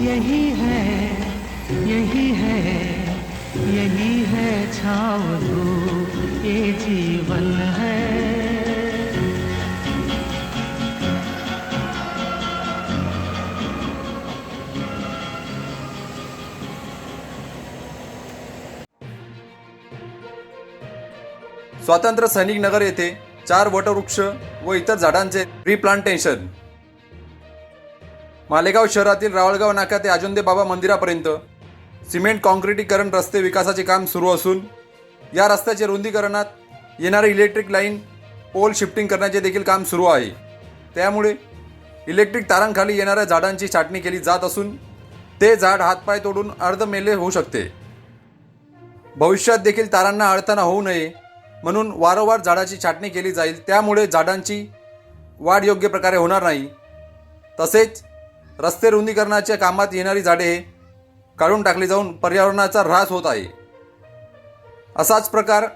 यही है यही है यही है छाव धूप ये जीवन है। स्वातंत्र्य सैनिक नगर येथे चार वटवृक्ष व इतर झाडांचे रिप्लांटेशन मालेगाव शहरातील रावळगाव नाका ते अजोंदे बाबा मंदिरापर्यंत. सिमेंट काँक्रिटीकरण रस्ते विकासाचे काम सुरू असून या रस्त्याचे रुंदीकरणात येणारी इलेक्ट्रिक लाईन पोल शिफ्टिंग करण्याचे देखील काम सुरू आहे. त्यामुळे इलेक्ट्रिक तारांखाली येणाऱ्या झाडांची छाटणी केली जात असून ते झाड हातपाय तोडून अर्धमेले होऊ शकते. भविष्यात देखील तारांना अडथळा होऊ नये म्हणून वारंवार झाडाची छाटणी केली जाईल. त्यामुळे झाडांची वाढ योग्य प्रकारे होणार नाही. तसेच रस्ते रुंदीकरणाच्या कामात येणारी झाडे काढून टाकली जाऊन पर्यावरणाचा ऱ्हास होत आहे. असाच प्रकार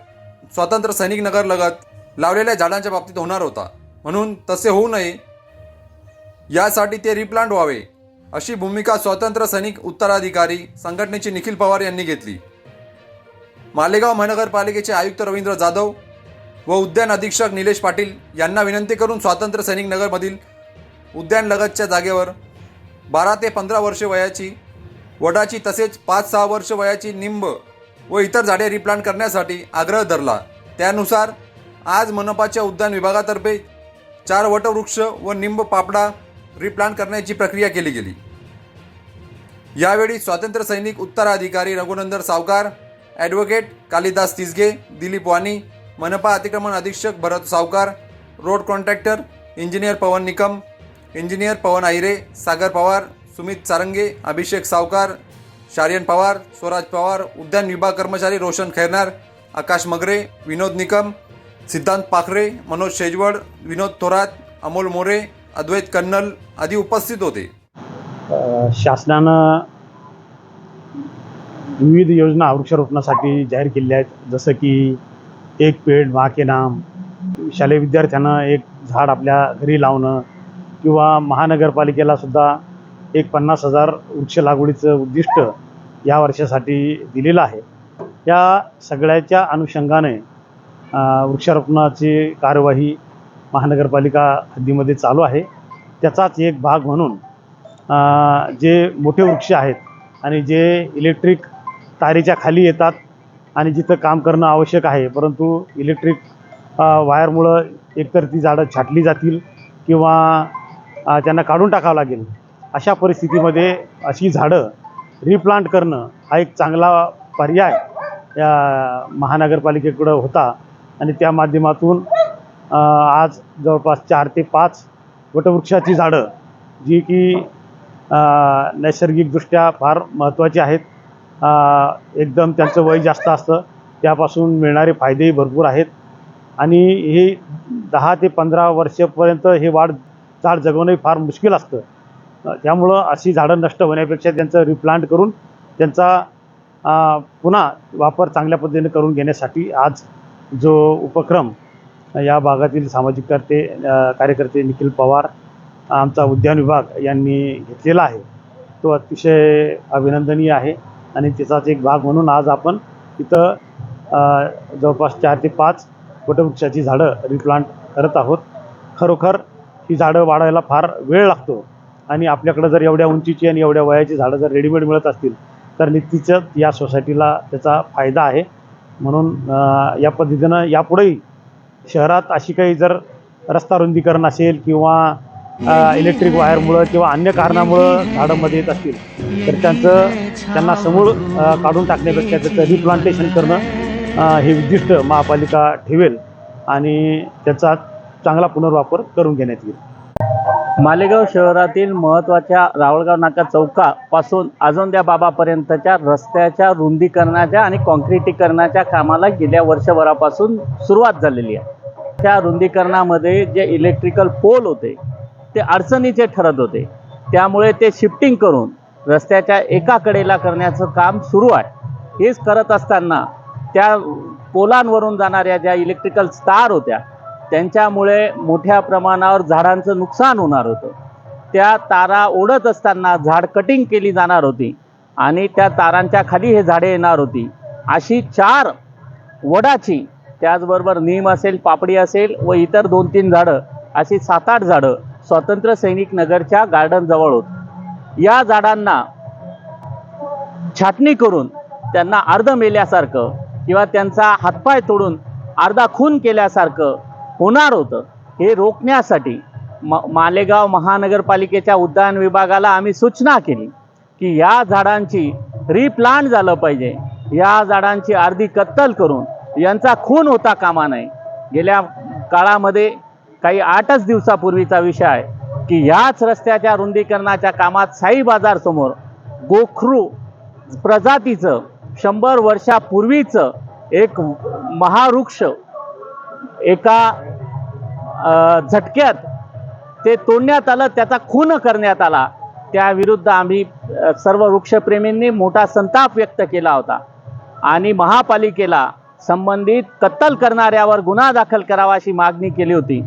स्वातंत्र्य सैनिक नगर लगत लावलेल्या झाडांच्या बाबतीत होणार होता. म्हणून तसे होऊ नये. यासाठी ते रिप्लांट व्हावे अशी भूमिका स्वातंत्र्य सैनिक उत्तराधिकारी संघटनेचे निखिल पवार यांनी घेतली. मालेगाव महानगरपालिकेचे आयुक्त रवींद्र जाधव व उद्यान अधीक्षक निलेश पाटील यांना विनंती करून स्वातंत्र्य सैनिक नगरमधील उद्यानलगतच्या जागेवर बारा ते पंधरा वर्षे वयाची वडाची तसेच पाच सहा वर्ष वयाची निंब व इतर झाडे रिप्लांट करण्यासाठी आग्रह धरला. त्यानुसार आज मनपाच्या उद्यान विभागातर्फे चार वटवृक्ष व निंब पापडा रिप्लांट करण्याची प्रक्रिया केली गेली. यावेळी स्वातंत्र्य सैनिक उत्तराधिकारी रघुनंदन सावकार ॲडव्होकेट कालिदास तिसगे दिलीप वाणी मनपा अतिक्रमण अधीक्षक Bharat Savkar road contractor engineer Pawan Nikam engineer Pawan Ahire Sagar Pawar Sumit Sarange Abhishek Savkar Shariyan Pawar Swaraj Pawar उद्यान विभाग कर्मचारी रोशन खैरनार आकाश मगरे विनोद निकम सिद्धांत पाखरे मनोज शेजवड विनोद थोरात अमोल मोरे अद्वैत कन्नल आदी उपस्थित होते. शासनानं विविध योजना वृक्षारोपणासाठी जाहीर केल्या आहेत. जसं की एक पेड माके नाम. शालेय विद्यार्थ्यांना एक झाड आपल्या घरी लावणं किंवा महानगरपालिकेला सुद्धा एक पन्नास हजार वृक्ष लागवडीचं उद्दिष्ट या वर्षासाठी दिलेलं आहे. या सगळ्याच्या अनुषंगाने वृक्षारोपणाची कार्यवाही महानगरपालिका हद्दीमध्ये चालू आहे. त्याचाच एक भाग म्हणून जे मोठे वृक्ष आहेत आणि जे इलेक्ट्रिक तारेच्या खाली येतात आणि जिथं काम करणं आवश्यक आहे परंतु इलेक्ट्रिक वायरमुळं एकतर ती झाडं छाटली जातील किंवा त्यांना काढून टाकावं लागेल. अशा परिस्थितीमध्ये अशी झाडं रिप्लांट करणं हा एक चांगला पर्याय या महानगरपालिकेकडं होता. आणि त्या माध्यमातून आज जवळपास चार ते पाच वटवृक्षाची झाडं जी की नैसर्गिकदृष्ट्या फार महत्त्वाची आहेत. एकदम त्यांचं वय जास्त असतं त्यापासून मिळणारे फायदेही भरपूर आहेत. आणि हे दहा ते पंधरा वर्षापर्यंत हे वाढ झाड जगवणंही फार मुश्किल असतं. त्यामुळं अशी झाडं नष्ट होण्यापेक्षा त्यांचं रिप्लांट करून त्यांचा पुन्हा वापर चांगल्या पद्धतीने करून घेण्यासाठी आज जो उपक्रम या भागातील सामाजिक कर्ते कार्यकर्ते निखिल पवार आमचा उद्यान विभाग यांनी घेतलेला आहे. तो अतिशय अभिनंदनीय आहे आणि त्याचाच एक भाग म्हणून आज आपण इथं जवळपास चार ते पाच वटवृक्षाची झाडं रिप्लांट करत आहोत. खरोखर ही झाडं वाढायला फार वेळ लागतो. आणि आपल्याकडं जर एवढ्या उंचीची आणि एवढ्या वयाची झाडं जर रेडीमेड मिळत असतील तर निश्चितच या सोसायटीला त्याचा फायदा आहे. म्हणून या पद्धतीनं यापुढेही शहरात अशी काही जर रस्ता रुंदीकरण असेल किंवा इलेक्ट्रिक वायरमुळं किंवा अन्य कारणामुळं झाडांमध्ये येत असतील तर त्यांचं त्यांना समूळ काढून टाकण्यापेक्षा त्याचं रिप्लांटेशन करणं हे उद्दिष्ट महापालिका ठेवेल. आणि त्याचा चांगला पुनर्वापर करून घेण्यात येईल. मालेगाव शहरातील महत्त्वाच्या रावळगाव नाका चौकापासून अजोंद्या बाबापर्यंतच्या रस्त्याच्या रुंदीकरणाच्या आणि कॉन्क्रिटीकरणाच्या कामाला गेल्या वर्षभरापासून सुरुवात झालेली आहे. त्या रुंदीकरणामध्ये जे इलेक्ट्रिकल पोल होते ते अडचणीचे ठरत होते. त्यामुळे ते शिफ्टिंग करून रस्त्याच्या एका कडेला करण्याचं काम सुरू आहे. हेच करत असताना त्या पोलांवरून जाणाऱ्या ज्या इलेक्ट्रिकल स्टार होत्या त्यांच्यामुळे मोठ्या प्रमाणावर झाडांचं नुकसान होणार होतं. त्या तारा ओढत असताना झाड कटिंग केली जाणार होती आणि त्या तारांच्या खाली हे झाडे येणार होती. अशी चार वडाची त्याचबरोबर नीम असेल पापडी असेल व इतर दोन तीन झाडं अशी सात आठ झाडं स्वातंत्र्य सैनिक नगरच्या गार्डनजवळ होत. या झाडांना छाटणी करून त्यांना अर्ध मेल्यासारखं किंवा त्यांचा हातपाय तोडून अर्धा खून केल्यासारखं होणार होतं. हे रोखण्यासाठी म मालेगाव महानगरपालिकेच्या उद्यान विभागाला आम्ही सूचना केली की या झाडांची रिप्लांट झालं पाहिजे. या झाडांची अर्धी कत्तल करून यांचा खून होता कामा नये. गेल्या काळामध्ये काही आठच दिवसापूर्वीचा विषय आहे की याच रस्त्याच्या रुंदीकरणाच्या कामात साई बाजारसमोर गोखरू प्रजातीचं शंभर वर्षापूर्वीचं एक महावृक्ष एका झटक्यात ते तोडण्यात आलं त्याचा खून करण्यात आला. त्याविरुद्ध आम्ही सर्व वृक्षप्रेमींनी मोठा संताप व्यक्त केला होता. आणि महापालिकेला संबंधित कत्तल करणाऱ्यावर गुन्हा दाखल करावा अशी मागणी केली होती.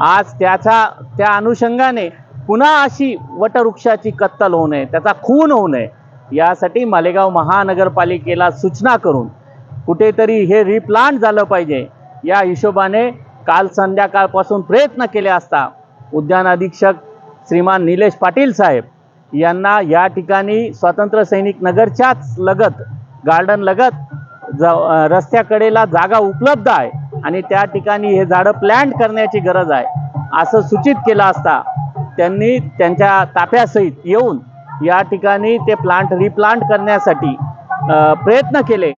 आज त्याचा त्या अनुषंगाने पुन्हा अशी वटवृक्षाची कत्तल होऊ नये त्याचा खून होऊ नये यासाठी मालेगाव महानगरपालिकेला सूचना करून कुठेतरी हे रिप्लांट झालं पाहिजे. या हिशोबाने काल संध्याकाळपासून प्रयत्न केले असता उद्यान अधीक्षक श्रीमान निलेश पाटील साहेब यांना या ठिकाणी स्वातंत्र्य सैनिक नगरच्याच लगत गार्डन लगत ज रस्त्याकडेला जागा उपलब्ध आहे आणि त्या ठिकाणी हे झाडं प्लॅन्ट करण्याची गरज आहे असं सूचित केलं असता त्यांनी त्यांच्या ताफ्यासहित येऊन या ठिकाणी ते प्लांट रिप्लांट करण्यासाठी प्रयत्न केले.